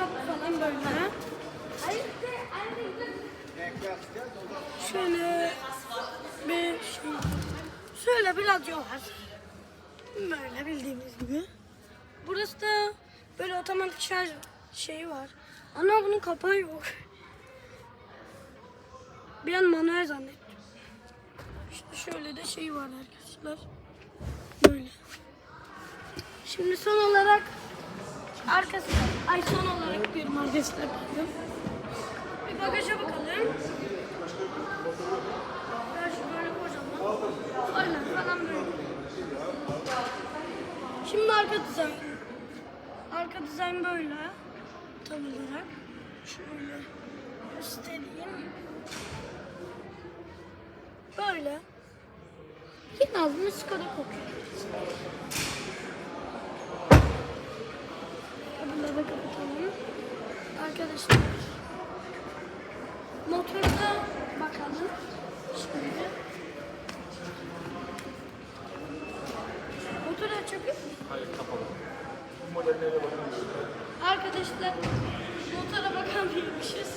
kapı falan böyle. Şöyle bir şey. Şöyle biraz yol var. Böyle bildiğimiz gibi. Burası da böyle otomatik şarj şeyi var. Ana bunun kapağı yok. Bir an manuel zannettim. İşte şöyle de şey var arkadaşlar. Böyle. Şimdi son olarak arkası ay son arkadaşlar pardon. Bir bagaja bakalım. Ben şu böyle kocaman. Aynen falan böyle. Şimdi arka dizayn. Arka dizayn böyle. Tam olarak. Şöyle göstereyim. Böyle. Yine ağzını Skoda kokuyor. Arkadaşlar. Motorda bakalım. Şimdi. Motoru açabilir miyim? Hayır kapalı. Bu modellerine bakın. Arkadaşlar motora bakamıyormuşuz.